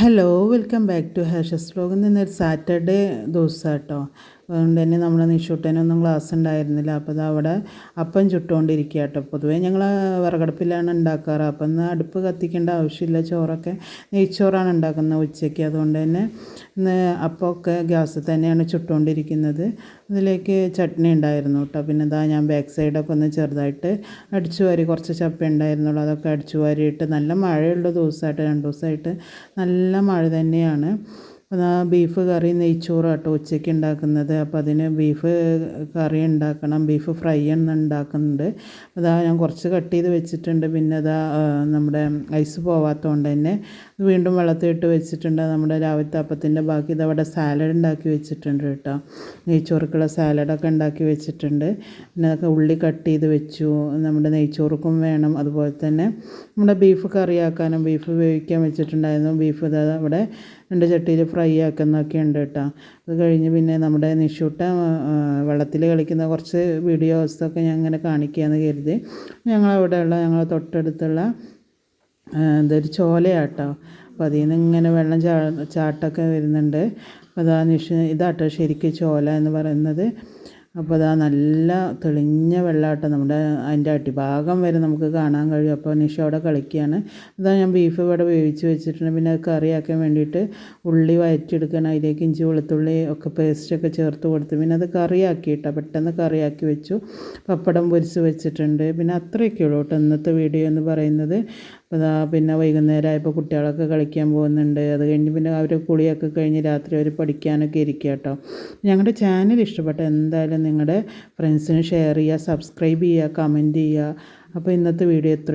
Hello welcome back to ഹാഷസ് vlog ഇന്നൊരു Saturday ദിവസം കേട്ടോ അതുകൊണ്ട് തന്നെ നമ്മൾ നിഷൂട്ടനൊന്നും ക്ലാസ് ഉണ്ടായിരുന്നില്ല. അപ്പോൾ അതവിടെ അവിടെ അപ്പം ചുട്ടുകൊണ്ടിരിക്കുക കേട്ടോ. പൊതുവേ ഞങ്ങൾ വിറകടുപ്പിലാണ് ഉണ്ടാക്കാറ്. അപ്പം അടുപ്പ് കത്തിക്കേണ്ട ആവശ്യമില്ല. ചോറൊക്കെ നെയ്ച്ചോറാണ് ഉണ്ടാക്കുന്നത് ഉച്ചയ്ക്ക്. അതുകൊണ്ട് തന്നെ ഇന്ന് അപ്പമൊക്കെ ഗ്യാസിൽ തന്നെയാണ് ചുട്ടുകൊണ്ടിരിക്കുന്നത് അതിലേക്ക് ചട്നി ഉണ്ടായിരുന്നു കേട്ടോ. പിന്നെ ഇതാ ഞാൻ ബാക്ക് സൈഡൊക്കെ ഒന്ന് ചെറുതായിട്ട് അടിച്ചു വാരി കുറച്ച് ചപ്പ ഉണ്ടായിരുന്നുള്ളൂ. അതൊക്കെ അടിച്ചു വാരിയിട്ട് നല്ല മഴയുള്ള ദിവസമായിട്ട് രണ്ട് ദിവസമായിട്ട് നല്ല മഴ തന്നെയാണ്. അപ്പോൾ ആ ബീഫ് കറി നെയ്ച്ചോറ് കേട്ടോ ഉച്ചയ്ക്ക് ഉണ്ടാക്കുന്നത് അപ്പോൾ അതിന് ബീഫ് കറി ഉണ്ടാക്കണം ബീഫ് ഫ്രൈ ആണ് ഉണ്ടാക്കുന്നുണ്ട് അതാ ഞാൻ കുറച്ച് കട്ട് ചെയ്ത് വെച്ചിട്ടുണ്ട്. പിന്നെ അതാ നമ്മുടെ ഐസ് പോവാത്തതുകൊണ്ട് തന്നെ വീണ്ടും വെള്ളത്തിട്ട് വെച്ചിട്ടുണ്ട്. നമ്മുടെ രാവിലത്തെ അപ്പത്തിന്റെ ബാക്കി ഇതവിടെ സാലഡ് ഉണ്ടാക്കി വെച്ചിട്ടുണ്ട് കേട്ടോ. നെയ്ച്ചോറുക്കുള്ള സാലഡൊക്കെ ഉണ്ടാക്കി വെച്ചിട്ടുണ്ട്. പിന്നെ അതൊക്കെ ഉള്ളി കട്ട് ചെയ്ത് വെച്ചു. നമ്മുടെ നെയ്ച്ചോറുക്കും വേണം. അതുപോലെ തന്നെ നമ്മുടെ ബീഫ് കറിയാക്കാനും ബീഫ് വേവിക്കാൻ വെച്ചിട്ടുണ്ടായിരുന്നു. ബീഫ് ഇതാ അവിടെ രണ്ട് ചട്ടിയിൽ ഫ്രൈ ആക്കുന്നൊക്കെ ഉണ്ട് കേട്ടോ. അത് കഴിഞ്ഞ് പിന്നെ നമ്മുടെ നിഷൂട്ട വെള്ളത്തിൽ കളിക്കുന്ന കുറച്ച് വീഡിയോസൊക്കെ ഞാൻ ഇങ്ങനെ കാണിക്കുകയെന്ന് കരുതി. ഞങ്ങളവിടെയുള്ള ഞങ്ങൾ തൊട്ടടുത്തുള്ള ഇതൊരു ചോലയാട്ടോ. അപ്പോൾ അതിൽ നിന്ന് ഇങ്ങനെ വെള്ളം ചാ ചാട്ടൊക്കെ വരുന്നുണ്ട്. അപ്പോൾ അതാ നിഷ ഇതാട്ടോ ശരിക്കും ചോല എന്ന് പറയുന്നത്. അപ്പോൾ അതാ നല്ല തെളിഞ്ഞ വെള്ളമാട്ടോ നമ്മുടെ അതിന്റെ അടിഭാഗം വരെ നമുക്ക് കാണാൻ കഴിയും. അപ്പോൾ നിഷ അവിടെ കളിക്കുകയാണ്. അതാ ഞാൻ ബീഫ് ഇവിടെ വേവിച്ച് വെച്ചിട്ടുണ്ട്. പിന്നെ അത് കറിയാക്കാൻ വേണ്ടിയിട്ട് ഉള്ളി വയറ്റിയെടുക്കണം അതിലേക്ക് ഇഞ്ചി വെളുത്തുള്ളി ഒക്കെ പേസ്റ്റൊക്കെ ചേർത്ത് കൊടുത്തു പിന്നെ അത് കറിയാക്കിയിട്ടാണ് പെട്ടെന്ന് കറിയാക്കി വെച്ചു. പപ്പടം പൊരിച്ച് വെച്ചിട്ടുണ്ട്. പിന്നെ അത്രയൊക്കെ ഉള്ളൂ കേട്ടോ ഇന്നത്തെ വീഡിയോ എന്ന് പറയുന്നത്. അതാ പിന്നെ വൈകുന്നേരം ആയപ്പോൾ കുട്ടികളൊക്കെ കളിക്കാൻ പോകുന്നുണ്ട്. അത് കഴിഞ്ഞ് പിന്നെ അവർ കുളിയൊക്കെ കഴിഞ്ഞ് രാത്രി അവർ പഠിക്കാനൊക്കെ ഇരിക്കുക കേട്ടോ. ഞങ്ങളുടെ ചാനൽ ഇഷ്ടപ്പെട്ട എന്തായാലും നിങ്ങളുടെ ഫ്രണ്ട്സിന് ഷെയർ ചെയ്യുക സബ്സ്ക്രൈബ് ചെയ്യുക കമന്റ് ചെയ്യുക. അപ്പോൾ ഇന്നത്തെ വീഡിയോ എത്ര